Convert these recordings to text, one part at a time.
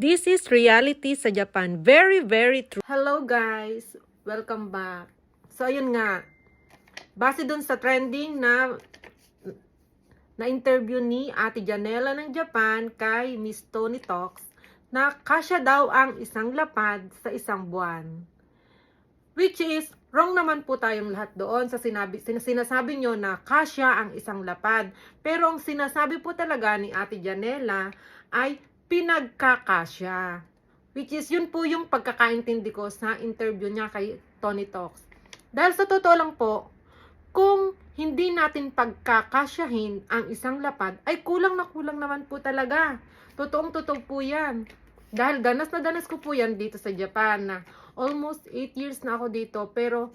This is reality sa Japan. Very, very true. Hello guys! Welcome back. So, ayun nga. Base dun sa trending na na interview ni Ate Janela ng Japan kay Miss Tony Talks na kasya daw ang isang lapad sa isang buwan. Which is, wrong naman po tayong lahat doon sa sinabi, sin- sinasabi nyo na kasya ang isang lapad. Pero ang sinasabi po talaga ni Ate Janela ay pinagkakasya. Which is, yun po yung pagkakaintindi ko sa interview niya kay Tony Talks. Dahil sa totoo lang po, kung hindi natin pagkakasyahin ang isang lapad, ay kulang na kulang naman po talaga. Totoong totoo po yan. Dahil ganas na danas ko po yan dito sa Japan na almost 8 years na ako dito pero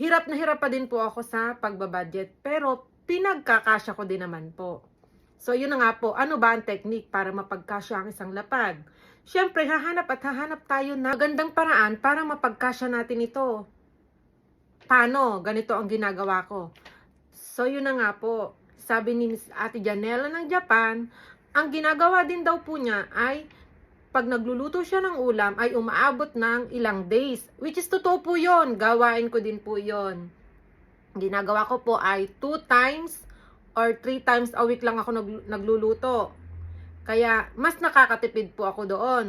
hirap na hirap pa din po ako sa pagbabudget pero pinagkakasya ko din naman po. So yun na nga po, ano ba ang technique para mapagkasya ang isang lapad? Siyempre, hahanap at hahanap tayo na magandang paraan para mapagkasya natin ito paano, ganito ang ginagawa ko. So, yun na nga po. Sabi ni Miss Ate Janela ng Japan, ang ginagawa din daw po niya ay pag nagluluto siya ng ulam ay umaabot ng ilang days. Which is totoo po yon Gawain ko din po yon Ginagawa ko po ay 2 times or 3 times a week lang ako naglu- nagluluto. Kaya mas nakakatipid po ako doon.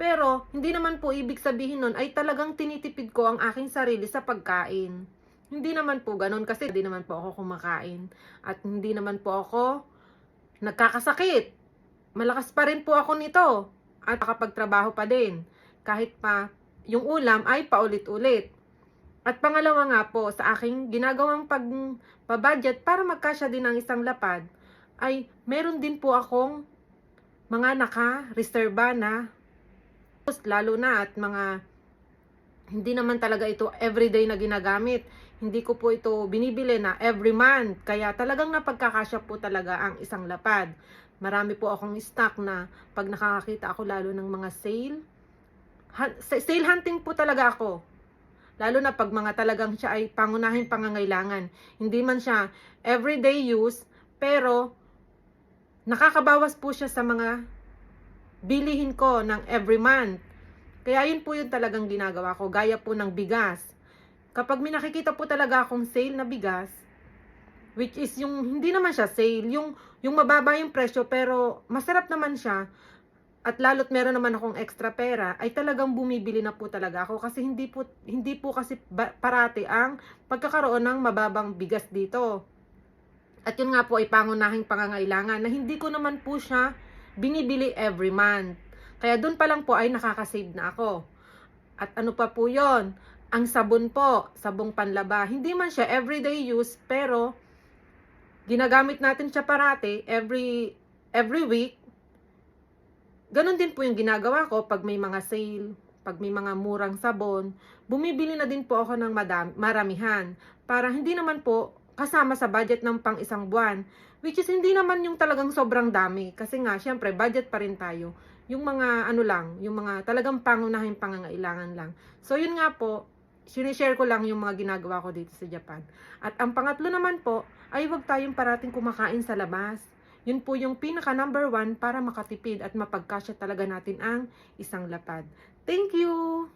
Pero, hindi naman po ibig sabihin nun ay talagang tinitipid ko ang aking sarili sa pagkain. Hindi naman po ganun kasi hindi naman po ako kumakain. At hindi naman po ako nagkakasakit. Malakas pa rin po ako nito. At nakapagtrabaho pa din. Kahit pa yung ulam ay paulit-ulit. At pangalawa nga po, sa aking ginagawang pag-budget para magkasya din ng isang lapad, ay meron din po akong mga naka-reserva na lalo na at mga hindi naman talaga ito everyday na ginagamit. Hindi ko po ito binibili na every month. Kaya talagang napagkakasya po talaga ang isang lapad. Marami po akong stock na pag nakakakita ako lalo ng mga sale. Ha- sa- sale hunting po talaga ako. Lalo na pag mga talagang siya ay pangunahing pangangailangan. Hindi man siya everyday use, pero nakakabawas po siya sa mga bilihin ko ng every month. Kaya yun po yung talagang ginagawa ko, gaya po ng bigas. Kapag may nakikita po talaga akong sale na bigas, which is yung, hindi naman siya sale, yung, yung mababa yung presyo pero masarap naman siya, at lalo't meron naman akong extra pera, ay talagang bumibili na po talaga ako kasi hindi po, hindi po kasi parati ang pagkakaroon ng mababang bigas dito. At yun nga po ay pangunahing pangangailangan na hindi ko naman po siya binibili every month. Kaya doon pa lang po ay nakakasave na ako. At ano pa po yon Ang sabon po, sabong panlaba. Hindi man siya everyday use, pero ginagamit natin siya parati every, every week. Ganon din po yung ginagawa ko pag may mga sale, pag may mga murang sabon. Bumibili na din po ako ng madam, maramihan para hindi naman po kasama sa budget ng pang isang buwan. Which is hindi naman yung talagang sobrang dami. Kasi nga, syempre, budget pa rin tayo. Yung mga ano lang, yung mga talagang pangunahing pangangailangan lang. So, yun nga po, sinishare ko lang yung mga ginagawa ko dito sa Japan. At ang pangatlo naman po, ay huwag tayong parating kumakain sa labas. Yun po yung pinaka number one para makatipid at mapagkasya talaga natin ang isang lapad. Thank you!